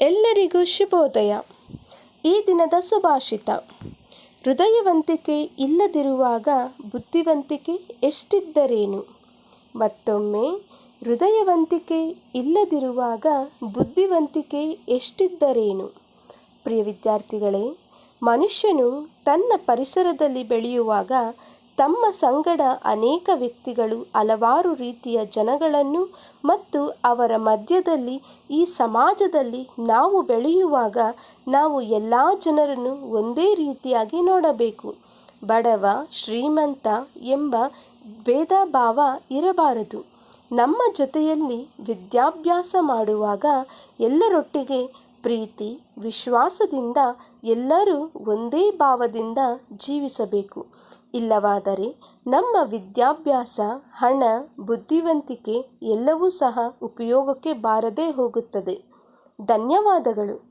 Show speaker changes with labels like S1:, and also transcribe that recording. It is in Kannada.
S1: ಎಲ್ಲರಿಗೂ ಶುಭೋದಯ. ಈ ದಿನದ ಸುಭಾಷಿತ. ಹೃದಯವಂತಿಕೆ ಇಲ್ಲದಿರುವಾಗ ಬುದ್ಧಿವಂತಿಕೆ ಎಷ್ಟಿದ್ದರೇನು? ಮತ್ತೊಮ್ಮೆ, ಹೃದಯವಂತಿಕೆ ಇಲ್ಲದಿರುವಾಗ ಬುದ್ಧಿವಂತಿಕೆ ಎಷ್ಟಿದ್ದರೇನು? ಪ್ರಿಯ ವಿದ್ಯಾರ್ಥಿಗಳೇ, ಮನುಷ್ಯನು ತನ್ನ ಪರಿಸರದಲ್ಲಿ ಬೆಳೆಯುವಾಗ ತಮ್ಮ ಸಂಗಡ ಅನೇಕ ವ್ಯಕ್ತಿಗಳು ಹಲವಾರು ರೀತಿಯ ಜನಗಳನ್ನು ಮತ್ತು ಅವರ ಮಧ್ಯದಲ್ಲಿ ಈ ಸಮಾಜದಲ್ಲಿ ನಾವು ಬೆಳೆಯುವಾಗ ನಾವು ಎಲ್ಲ ಜನರನ್ನು ಒಂದೇ ರೀತಿಯಾಗಿ ನೋಡಬೇಕು. ಬಡವ, ಶ್ರೀಮಂತ ಎಂಬ ಭೇದ ಭಾವ ಇರಬಾರದು. ನಮ್ಮ ಜೊತೆಯಲ್ಲಿ ವಿದ್ಯಾಭ್ಯಾಸ ಮಾಡುವಾಗ ಎಲ್ಲರೊಟ್ಟಿಗೆ ಪ್ರೀತಿ, ವಿಶ್ವಾಸದಿಂದ ಎಲ್ಲರೂ ಒಂದೇ ಭಾವದಿಂದ ಜೀವಿಸಬೇಕು. ಇಲ್ಲವಾದರೆ ನಮ್ಮ ವಿದ್ಯಾಭ್ಯಾಸ, ಹಣ, ಬುದ್ಧಿವಂತಿಕೆ ಎಲ್ಲವೂ ಸಹ ಉಪಯೋಗಕ್ಕೆ ಬಾರದೇ ಹೋಗುತ್ತದೆ. ಧನ್ಯವಾದಗಳು.